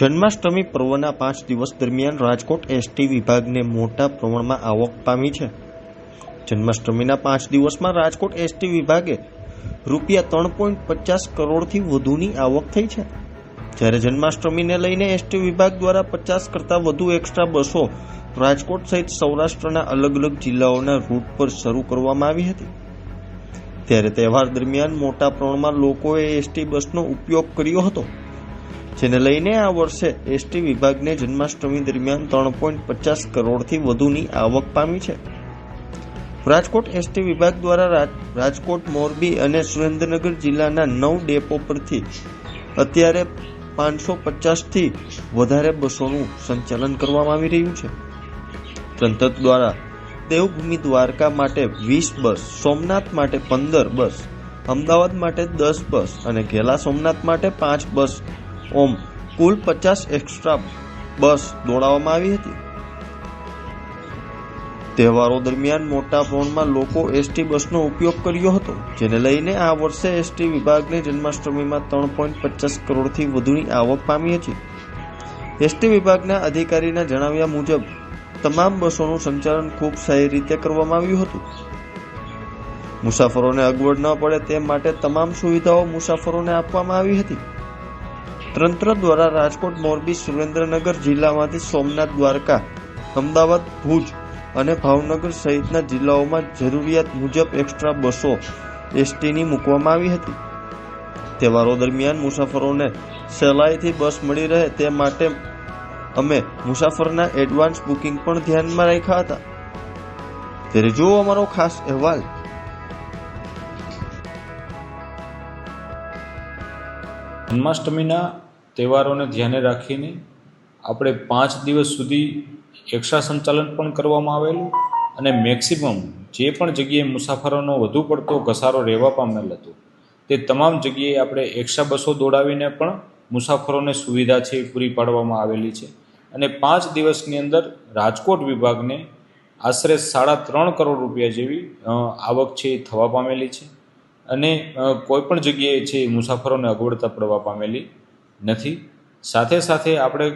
જન્માષ્ટમી પર્વના પાંચ દિવસ દરમિયાન રાજકોટ એસટી વિભાગને મોટા પ્રમાણમાં આવક પામી છે. જન્માષ્ટમીના પાંચ દિવસમાં રાજકોટ એસટી વિભાગે રૂપિયા ત્રણ પોઈન્ટ પચાસ કરોડથી વધુની આવક થઈ છે. જ્યારે જન્માષ્ટમીને લઈને એસટી વિભાગ દ્વારા પચાસ કરતાં વધુ એક્સ્ટ્રા બસો રાજકોટ સહિત સૌરાષ્ટ્રના અલગ અલગ જિલ્લાઓના રૂટ પર શરૂ કરવામાં આવી હતી. ત્યારે તહેવાર દરમિયાન મોટા પ્રમાણમાં લોકોએ એસટી બસનો ઉપયોગ કર્યો હતો. જેને લઈને આ વર્ષે એસટી વિભાગને જન્માષ્ટમી દરમિયાન ત્રણ પોઈન્ટ પચાસ કરોડથી વધુની આવક પામી છે. રાજકોટ એસટી વિભાગ દ્વારા રાજ- રાજકોટ, મોરબી અને સુરેન્દ્રનગર જિલ્લાના નવ ડેપો પરથી અત્યારે પાંચસો પચાસથી વધારે બસોનું સંચાલન કરવામાં આવી રહ્યું છે. તંત્ર દ્વારા દેવભૂમિ દ્વારકા માટે વીસ બસ, સોમનાથ માટે પંદર બસ, અમદાવાદ માટે દસ બસ અને ઘેલા સોમનાથ માટે પાંચ બસ ઓમ. કુલ પચાસ એક્સ્ટ્રા બસ દોડાવવામાં આવી હતી. તહેવારો દરમિયાન મોટા પ્રમાણમાં લોકો એસટી બસનો ઉપયોગ કર્યો હતો, જેને લઈને આ વર્ષે એસટી વિભાગને જન્માષ્ટમીમાં ત્રણ પોઈન્ટ પચાસ કરોડથી વધુની આવક પામી હતી. એસટી વિભાગના અધિકારીના જણાવ્યા મુજબ, તમામ બસોનું સંચાલન ખૂબ સારી રીતે કરવામાં આવ્યું હતું. મુસાફરોને અગવડ ન પડે તે માટે તમામ સુવિધાઓ મુસાફરોને આપવામાં આવી હતી. તંત્ર દ્વારા રાજકોટ, મોરબી, સુરેન્દ્રનગર જિલ્લામાંથી સોમનાથ, દ્વારકા, અમદાવાદ, ભુજ અને ભાવનગર સહિતના જિલ્લાઓમાં જરૂરિયાત મુજબ એક્સ્ટ્રા બસો એસટીની મૂકવામાં આવી હતી. તહેવારો દરમિયાન મુસાફરોને સહેલાઈથી બસ મળી રહે તે માટે અમે મુસાફરના એડવાન્સ બુકિંગ પણ ધ્યાનમાં રાખ્યા હતા. ત્યારે જુઓ અમારો ખાસ અહેવાલ. જન્માષ્ટમીના તહેવારોને ધ્યાને રાખીને આપણે પાંચ દિવસ સુધી એક્સ્ટ્રા સંચાલન પણ કરવામાં આવેલું અને મેક્સિમમ જે પણ જગ્યાએ મુસાફરોનો વધુ પડતો ઘસારો રહેવા પામેલ હતો, તે તમામ જગ્યાએ આપણે એક્સ્ટ્રા બસો દોડાવીને પણ મુસાફરોને સુવિધા છે એ પૂરી પાડવામાં આવેલી છે. અને પાંચ દિવસની અંદર રાજકોટ વિભાગને આશરે સાડા ત્રણ કરોડ રૂપિયા જેવી આવક છે એ થવા પામેલી છે. અને કોઈપણ જગ્યાએ છે મુસાફરોને અગવડતા પડવા પામેલી. નથી. સાથે સાથે આપણે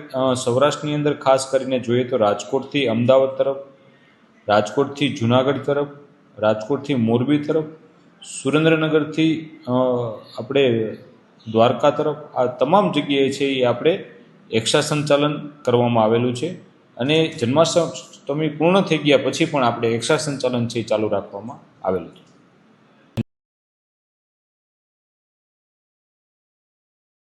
સૌરાષ્ટ્રની અંદર ખાસ કરીને જોઈએ તો રાજકોટથી અમદાવાદ તરફ, રાજકોટથી જુનાગઢ તરફ, રાજકોટથી મોરબી તરફ, સુરેન્દ્રનગરથી આપણે દ્વારકા તરફ, આ તમામ જગ્યાએ છે એ આપણે એક્સ્ટ્રા સંચાલન કરવામાં આવેલું છે. અને જન્માષ્ટમી પૂર્ણ થઈ ગયા પછી પણ આપણે એક્સ્ટ્રા સંચાલન છે એ ચાલુ રાખવામાં આવેલું છે.